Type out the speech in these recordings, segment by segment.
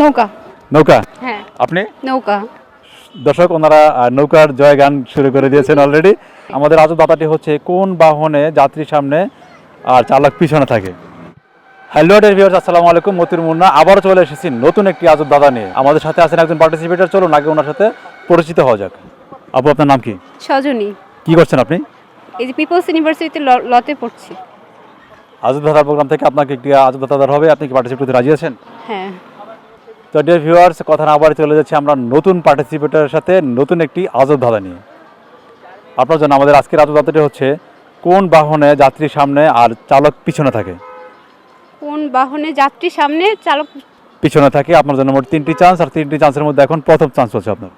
নৌকা। নৌকা? হ্যাঁ। আপনি? নৌকা। দর্শক ওনারা নৌকার জয় গান শুরু করে দিয়েছেন অলরেডি আমাদের আজব দাতাটি হচ্ছে কোন বাহনে যাত্রী সামনে আর চালক পিছনে থাকে? হ্যালো ডের ভিউয়ার্স আসসালামু আলাইকুম মতির মুন্না। আবারও চলে এসেছি নতুন একটি আজব দাদা নিয়ে। আমাদের সাথে আছেন একজন পার্টিসিপেটার চলুন আগে ওনার সাথে পরিচিত হওয়া যাক। আপু আপনার নাম কি? সজনী। কি করছেন আপনি? এই যে পিপলস ইউনিভার্সিটিতে লতে পড়ছি। আজব দাদার প্রোগ্রাম থেকে আপনাকে একটি আজব দাদার হবে। আপনি কি পার্টিসিপেট করতে রাজি আছেন? হ্যাঁ। তো ডিয়ার ভিউয়ার্স কথা না আবার চলে যাচ্ছে আমরা নতুন পার্টিসিপেটরের সাথে নতুন একটি আজব ধাঁধা নিয়ে। আপনার জন্য আমাদের আজকের আজব ধাঁধাটি হচ্ছে কোন বাহনে যাত্রী সামনে আর চালক পিছনে থাকে? কোন বাহনে যাত্রী সামনে চালক পিছনে থাকে আপনার জন্য মোট তিনটি চান্স আর তিনটি চান্সের মধ্যে এখন প্রথম চান্স হচ্ছে আপনার।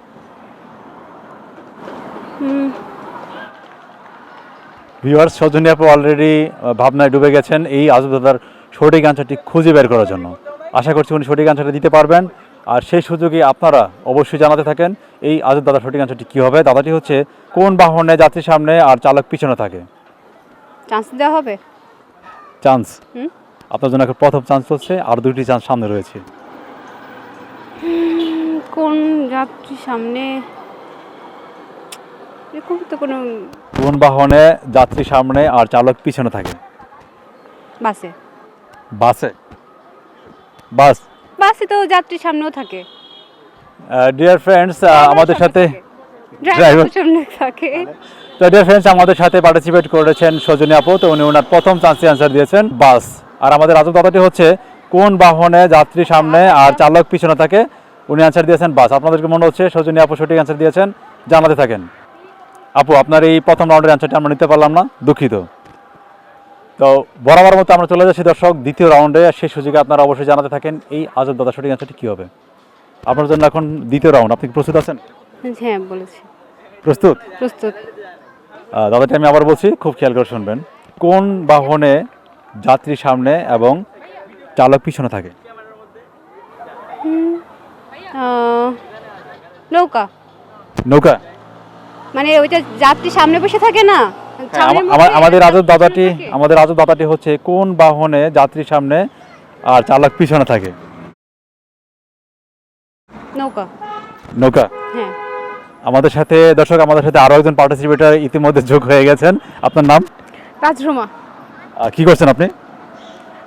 ভিউয়ার্স সজনী আপু অলরেডি ভাবনায় ডুবে গেছেন এই আজব দাদার সঠিক অ্যান্সারটি খুঁজে বের করার জন্য। আশা করছি উনি সঠিক অ্যান্সারটা দিতে পারবেন। আর সেই সুযোগে আপনারা অবশ্যই জানাতে থাকেন এই আজব দাদার সঠিক অ্যান্সারটি কী হবে? দাদাটি হচ্ছে কোন বাহনে যাত্রীর সামনে আর চালক পিছনে থাকে? চান্স দেওয়া হবে? চান্স আপনার জন্য এখন প্রথম চান্স হচ্ছে আর দুইটি চান্স সামনে রয়েছে। কোন যাত্রী সামনে? এরকম তো কোনো কোন বাহনে যাত্রী সামনে আর চালক পিছনে থাকে? বাসে। বাসে। বাস? বাসে তো যাত্রী সামনেও থাকে। ডিয়ার ফ্রেন্ডস আমাদের সাথে ড্রাইভার সামনে থাকে। তো ডিয়ার ফ্রেন্ডস আমাদের সাথে পার্টিসিপেট করেছেন সজনী আপু। তো উনি ওনার প্রথম চান্সে অ্যান্সার দিয়েছেন বাস। আর আমাদের আজব দাদাটি হচ্ছে কোন বাহনে যাত্রী সামনে আর চালক পিছনে থাকে উনি অ্যান্সার দিয়েছেন বাস। আপনাদেরকে মনে হচ্ছে সজনী আপু সঠিক অ্যান্সার দিয়েছেন? জানাতে থাকেন। আপু আপনার এই প্রথম রাউন্ডের অ্যান্সারটি আমরা নিতে পারলাম না দুঃখিত। তো বরাবর মতো আমরা চলে যাচ্ছি দর্শক দ্বিতীয় রাউন্ডে সেই সুযোগে আপনারা অবশ্যই জানাতে থাকেন এই আজব দাদা সঠিক অ্যান্সারটি কী হবে? আপনার জন্য এখন দ্বিতীয় রাউন্ড আপনি প্রস্তুত আছেন? হ্যাঁ বলেছি। প্রস্তুত? প্রস্তুত। দাদাটি আমি আবার বলছি খুব খেয়াল করে শুনবেন। কোন বাহনে যাত্রী সামনে এবং চালক পিছনে থাকে? নৌকা। নৌকা? মানে ওইটা যাত্রী সামনে বসে থাকে না? হ্যাঁ, আমাদের আজব দাদাটি আমাদের আজব দাদাটি হচ্ছে কোন বাহনে যাত্রী সামনে আর চালক পিছনে থাকে? নৌকা। নৌকা? হ্যাঁ। আমাদের সাথে দর্শক আমাদের সাথে আরও একজন পার্টিসিপেটর ইতিমধ্যে যোগ হয়ে গেছেন। আপনার নাম? রাজরোমা। কি করছেন আপনি?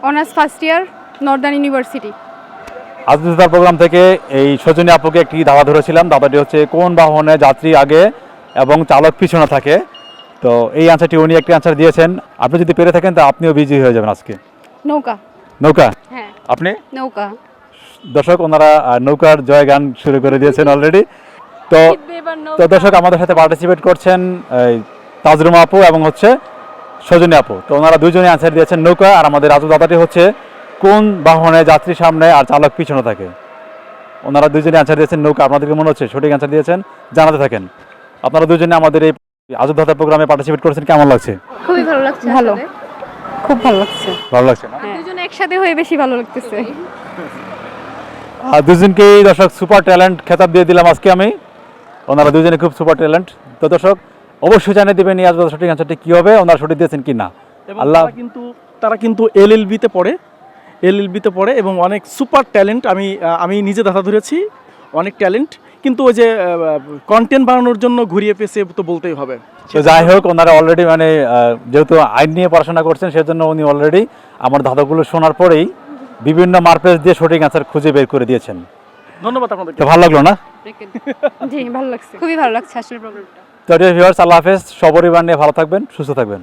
Honours first year northern university. Program থেকে এই সজনী আপুকে একটি দাদা ধরেছিলাম। দাদাটি হচ্ছে কোন বাহনে যাত্রী আগে এবং চালক পিছনে থাকে? তো এই আনসারটি উনি একটি আনসার দিয়েছেন। আপনি যদি পেরে থাকেন তো আপনিও বিজি হয়ে যাবেন আজকে। নৌকা। নৌকা? হ্যাঁ। আপনি? নৌকা। দর্শক ওনারা নৌকার জয় গান শুরু করে দিয়েছেন অলরেডি তো তো দর্শক আমাদের সাথে পার্টিসিপেট করছেন এই, তাজরুমা আপু এবং হচ্ছে সজনী আপু। তো ওনারা দুজনে আনসার দিয়েছেন নৌকা আর আমাদের আজু দাদাটি হচ্ছে কোন বাহনে যাত্রী সামনে আর চালক পিছনে থাকে? ওনারা দুজনে আনসার দিয়েছেন নৌকা। আপনাদেরকে মনে হচ্ছে সঠিক আনসার দিয়েছেন? জানাতে থাকেন। আপনারা দুজনে আমাদের এই আজব দাদা প্রোগ্রামে পার্টিসিপেট করেছেন কেমন লাগছে? খুবই ভালো লাগছে ভালো। খুব ভালো লাগছে। ভালো লাগছে না? দুজন একসাথে হয়ে বেশি ভালো লাগতেছে। আর দুজনকেই দর্শক সুপার ট্যালেন্ট খেতাব দিয়ে দিলাম আজকে আমি। ওনারা দুজনে খুব সুপার ট্যালেন্ট তো দর্শক অবশ্যই জানিয়ে দেবেন এই আজব সঠিক অ্যান্সারটি কী হবে ওনারা সঠিক দিয়েছেন কি না এবং আল্লাহ তারা কিন্তু তারা কিন্তু এলএলবিতে পড়ে এলএলবিতে পড়ে এবং অনেক সুপার ট্যালেন্ট আমি আমি নিজে দেখা ধরেছি। অনেক ট্যালেন্ট কিন্তু ওই যে কন্টেন্ট বানানোর জন্য ঘুরিয়ে পেয়েছে তো বলতেই হবে। তো যাই হোক ওনারা অলরেডি মানে যেহেতু আইন নিয়ে পড়াশোনা করছেন সেজন্য উনি অলরেডি আমার ধাঁধাগুলো শোনার পরেই বিভিন্ন মার্পেস দিয়ে সঠিক অ্যান্সার খুঁজে বের করে দিয়েছেন। ধন্যবাদ আপনাদেরকে তো ভালো লাগল না? জি ভালো লাগছে। খুবই ভালো লাগছে আসলে প্রোগ্রামটা তো ভিউয়ার্স আল্লাহ হাফেজ সপরিবার নিয়ে ভালো থাকবেন সুস্থ থাকবেন।